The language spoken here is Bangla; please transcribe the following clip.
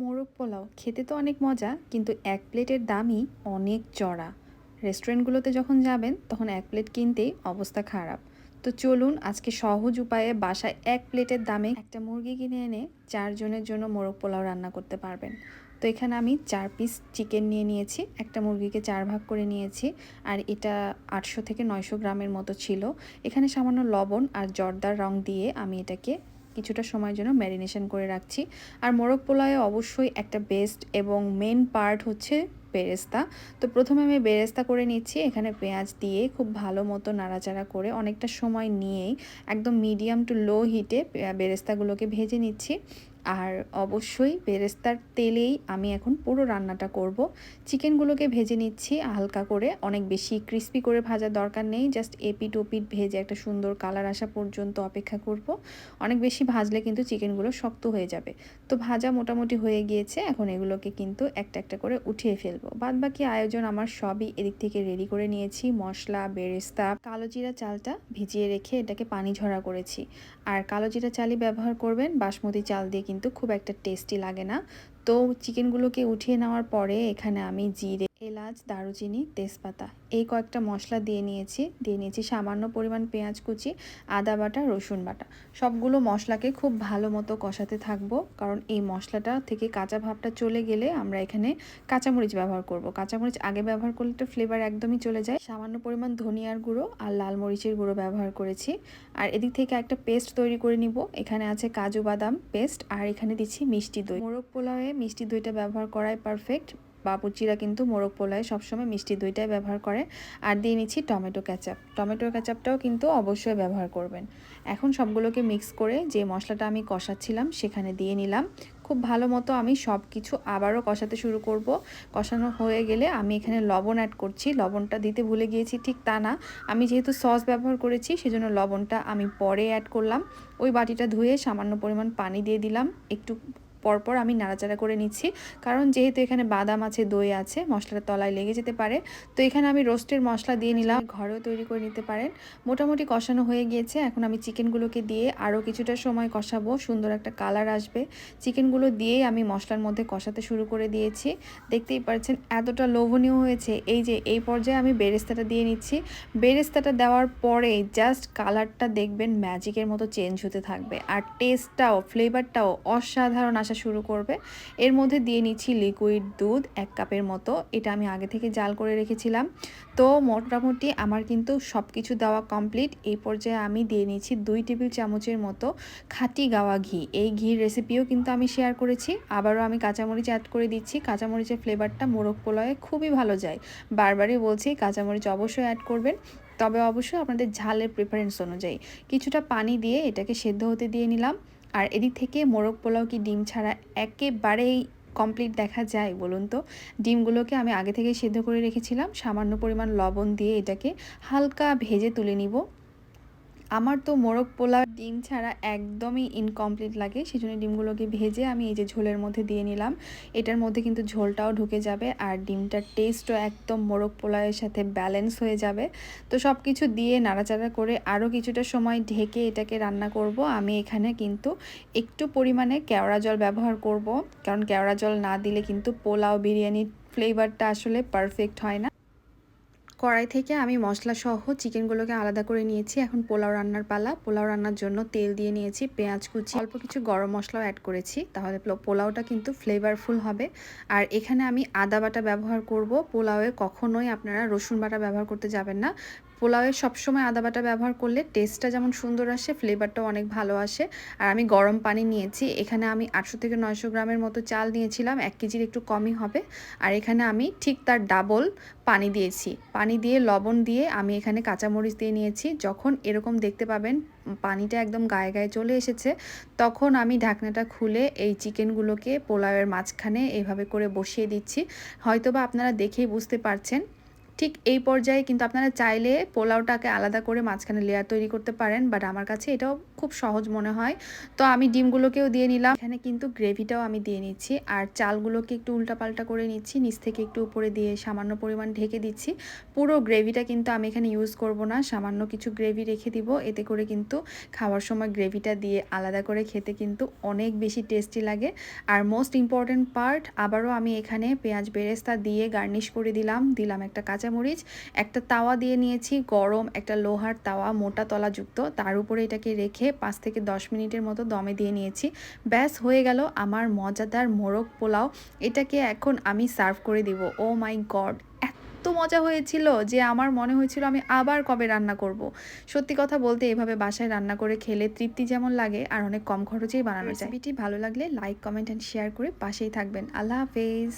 মোরগ পোলাও খেতে তো অনেক মজা, কিন্তু এক প্লেটের দামই অনেক চড়া। রেস্টুরেন্টগুলোতে যখন যাবেন, তখন এক প্লেট কিনতেই অবস্থা খারাপ। তো চলুন আজকে সহজ উপায়ে বাসায় এক প্লেটের দামে একটা মুরগি কিনে এনে চারজনের জন্য মোরগ পোলাও রান্না করতে পারবেন। তো এখানে আমি চার পিস চিকেন নিয়ে নিয়েছি, একটা মুরগিকে চার ভাগ করে নিয়েছি, আর এটা আটশো থেকে নয়শো গ্রামের মতো ছিল। এখানে সামান্য লবণ আর জর্দার রং দিয়ে আমি এটাকে কিছুটা সময়ের জন্য ম্যারিনেশন করে রাখছি। আর মোরগ পোলাওয়ে অবশ্যই একটা বেস্ট এবং মেন পার্ট হচ্ছে বেরেস্তা। তো প্রথমে আমি বেরেস্তা করে নিচ্ছি, এখানে পেঁয়াজ দিয়ে খুব ভালো মতো নাড়াচাড়া করে অনেকটা সময় নিয়েই একদম মিডিয়াম টু লো হিটে বেরেস্তাগুলোকে ভেজে নিচ্ছি। আর অবশ্যই বেরেস্তার তেলেই আমি এখন পুরো রান্নাটা করব। চিকেনগুলোকে ভেজে নিচ্ছি হালকা করে, অনেক বেশি ক্রিস্পি করে ভাজার দরকার নেই জাস্ট এপিট ওপিট ভেজে একটা সুন্দর কালার আসা পর্যন্ত অপেক্ষা করব। অনেক বেশি ভাজলে কিন্তু চিকেনগুলো শক্ত হয়ে যাবে। তো ভাজা মোটামুটি হয়ে গিয়েছে, এখন এগুলোকে কিন্তু একটা একটা করে উঠিয়ে ফেলব। বাদ বাকি আয়োজন আমার সবই এদিক থেকে রেডি করে নিয়েছি, মশলা, বেরেস্তা, কালো জিরা চালটা ভিজিয়ে রেখে এটাকে পানি ঝরা করেছি। আর কালো জিরা চালই ব্যবহার করবেন, বাসমতি চাল দিয়ে কিন্তু খুব একটা টেস্টি লাগে না। তো চিকেনগুলোকে উঠিয়ে নেওয়ার পরে এখানে আমি জিরে, এলাচ, দারুচিনি, তেজপাতা এই কয়েকটা মশলা দিয়ে নিয়েছি। দিয়ে নিয়েছি সামান্য পরিমাণ পেঁয়াজ কুচি, আদা বাটা, রসুন বাটা। সবগুলো মশলাকে খুব ভালো মতো কষাতে থাকব কারণ এই মশলাটা থেকে কাঁচা ভাবটা চলে গেলে আমরা এখানে কাঁচামরিচ ব্যবহার করব। কাঁচামরিচ আগে ব্যবহার করলে তো ফ্লেভার একদমই চলে যায়। সামান্য পরিমাণ ধনিয়ার গুঁড়ো আর লাল মরিচের গুঁড়ো ব্যবহার করেছি। আর এদিক থেকে একটা পেস্ট তৈরি করে নিব। এখানে আছে কাজু বাদাম পেস্ট আর এখানে দিচ্ছি মিষ্টি দই। মোরগ পোলাওয়ে মিষ্টি দইটা ব্যবহার করাই পারফেক্ট বাবুচিরা কিন্তু মোরগ পোলায় সবসময় মিষ্টি দইটাই ব্যবহার করে। আর দিয়ে নিচ্ছি টমেটো ক্যাচাপ টমেটো ক্যাচাপটাও কিন্তু অবশ্যই ব্যবহার করবেন। এখন সবগুলোকে মিক্স করে যে মশলাটা আমি কষাচ্ছিলাম সেখানে দিয়ে নিলাম। খুব ভালো মতো আমি সব কিছু আবারও কষাতে শুরু করব। কষানো হয়ে গেলে আমি এখানে লবণ অ্যাড করছি। লবণটা দিতে ভুলে গিয়েছি ঠিক তা না। আমি যেহেতু সস ব্যবহার করেছি সেজন্য লবণটা আমি পরে অ্যাড করলাম। ওই বাটিটা ধুয়ে সামান্য পরিমাণ পানি দিয়ে দিলাম। একটু পরপর আমি নাড়াচাড়া করে নিচ্ছি। কারণ যেহেতু এখানে বাদাম আছে, দই আছে, মশলাটা তলায় লেগে যেতে পারে। তো এখানে আমি রোস্টের মশলা দিয়ে নিলাম। ঘরেও তৈরি করে নিতে পারেন। মোটামুটি কষানো হয়ে গিয়েছে। এখন আমি চিকেনগুলোকে দিয়ে আরও কিছুটা সময় কষাবো। সুন্দর একটা কালার আসবে। চিকেনগুলো দিয়েই আমি মশলার মধ্যে কষাতে শুরু করে দিয়েছি। দেখতেই পাচ্ছেন এতটা লোভনীয় হয়েছে। এই যে, এই পর্যায়ে আমি বেরেস্তাটা দিয়ে নিচ্ছি। বেরেস্তাটা দেওয়ার পরে জাস্ট কালারটা দেখবেন ম্যাজিকের মতো চেঞ্জ হতে থাকবে। আর টেস্টটাও, ফ্লেভারটাও অসাধারণ আসা শুরু করবে। এর মধ্যে দিয়ে নিচ্ছি লিকুইড দুধ এক কাপের মতো। এটা আমি আগে থেকে জাল করে রেখেছিলাম। তো মোটামুটি আমার কিন্তু সব কিছু দেওয়া কমপ্লিট এই পর্যায়ে আমি দিয়ে নিচ্ছি দুই টেবিল চামচের মতো খাঁটি গাওয়া ঘি। এই ঘির রেসিপিও কিন্তু আমি শেয়ার করেছি। আবারও আমি কাঁচামরিচ অ্যাড করে দিচ্ছি। কাঁচামরিচের ফ্লেভারটা মোরগ পোলাওয়ে খুবই ভালো যায়। বারবারই বলছি কাঁচামরিচ অবশ্যই অ্যাড করবেন। তবে অবশ্যই আপনাদের ঝালের প্রিফারেন্স অনুযায়ী। কিছুটা পানি দিয়ে এটাকে সেদ্ধ হতে দিয়ে নিলাম। আর এদিক থেকে মোরগ পোলাও কি ডিম ছাড়া একেবারেই কমপ্লিট দেখা যায় বলুন তো? ডিমগুলোকে আমি আগে থেকে সেদ্ধ করে রেখেছিলাম, সামান্য পরিমাণ লবণ দিয়ে এটাকে হালকা ভেজে তুলে নিব। আমার তো মোরগ পোলা ডিম ছাড়া একদমই ইনকমপ্লিট লাগে। সেই জন্য ডিমগুলোকে ভেজে আমি এই যে ঝোলের মধ্যে দিয়ে নিলাম। এটার মধ্যে কিন্তু ঝোলটাও ঢুকে যাবে আর ডিমটার টেস্টও একদম মোরগ পোলাওয়ের সাথে ব্যালেন্স হয়ে যাবে। তো সব কিছু দিয়ে নাড়াচাড়া করে আরও কিছুটা সময় ঢেকে এটাকে রান্না করব। আমি এখানে কিন্তু একটু পরিমাণে কেওড়া জল ব্যবহার করব। কারণ কেওড়া জল না দিলে কিন্তু পোলাও বিরিয়ানির ফ্লেভারটা আসলে পারফেক্ট হয় না। কড়াই থেকে আমি মশলা সহ চিকেনগুলোকে আলাদা করে নিয়েছি। এখন পোলাও রান্নার পালা। পোলাও রান্নার জন্য তেল দিয়ে নিয়েছি, পেঁয়াজ কুচি, অল্প কিছু গরম মশলাও অ্যাড করেছি। তাহলে পোলাওটা কিন্তু ফ্লেভারফুল হবে। আর এখানে আমি আদা বাটা ব্যবহার করব। পোলাওয়ে কখনোই আপনারা রসুন বাটা ব্যবহার করতে যাবেন না। পোলাওয়ে সবসময় আদা বাটা ব্যবহার করলে টেস্টটা যেমন সুন্দর আসে ফ্লেভারটাও অনেক ভালো আসে। আর আমি গরম পানি নিয়েছি, এখানে আমি আটশো থেকে নয়শো গ্রামের মতো চাল নিয়েছিলাম, এক কেজির একটু কমই হবে। আর এখানে আমি ঠিক তার ডাবল পানি দিয়েছি। পানি দিয়ে, লবণ দিয়ে আমি এখানে কাঁচামরিচ দিয়ে নিয়েছি। যখন এরকম দেখতে পাবেন, পানিটা একদম গায়ে গায়ে চলে এসেছে, তখন আমি ঢাকনাটা খুলে এই চিকেনগুলোকে পোলাওয়ের মাঝখানে এইভাবে করে বসিয়ে দিচ্ছি। হয়তোবা আপনারা দেখেই বুঝতে পারছেন ঠিক এই পর্যায়ে কিন্তু আপনারা চাইলে পোলাওটাকে আলাদা করে মাঝখানে লেয়ার তৈরি করতে পারেন বাট আমার কাছে এটাও খুব সহজ মনে হয়। তো আমি ডিমগুলোকেও দিয়ে নিলাম। এখানে কিন্তু গ্রেভিটাও আমি দিয়ে নিচ্ছি, আর চালগুলোকে একটু উল্টাপাল্টা করে নিচ্ছি, নিচ থেকে একটু উপরে দিয়ে সামান্য পরিমাণ ঢেকে দিচ্ছি। পুরো গ্রেভিটা কিন্তু আমি এখানে ইউজ করব না, সামান্য কিছু গ্রেভি রেখে দিব, এতে করে কিন্তু খাওয়ার সময় গ্রেভিটা দিয়ে আলাদা করে খেতে কিন্তু অনেক বেশি টেস্টি লাগে। আর মোস্ট ইম্পর্ট্যান্ট পার্ট আবারও আমি এখানে পেঁয়াজ বেরেস্তা দিয়ে গার্নিশ করে দিলাম দিলাম একটা কাঁচামরিচ, একটা তাওয়া দিয়ে নিয়েছি, গরম একটা লোহার তাওয়া, মোটা তলাযুক্ত। তার উপরে এটাকে রেখে পাঁচ থেকে দশ মিনিটের মতো দমে দিয়ে নিয়েছি। ব্যাস, হয়ে গেল আমার মজাদার মোরগ পোলাও। এটাকে এখন আমি সার্ভ করে দিব। ও মাই গড, এত মজা হয়েছিল যে আমার মনে হয়েছিল আমি আবার কবে রান্না করব। সত্যি কথা বলতে এভাবে বাসায় রান্না করে খেলে তৃপ্তি যেমন লাগে আর অনেক কম খরচেই বানানো যায়। রেসিপিটি ভালো লাগলে লাইক কমেন্ট অ্যান্ড শেয়ার করে পাশেই থাকবেন। আল্লাহ হাফেজ।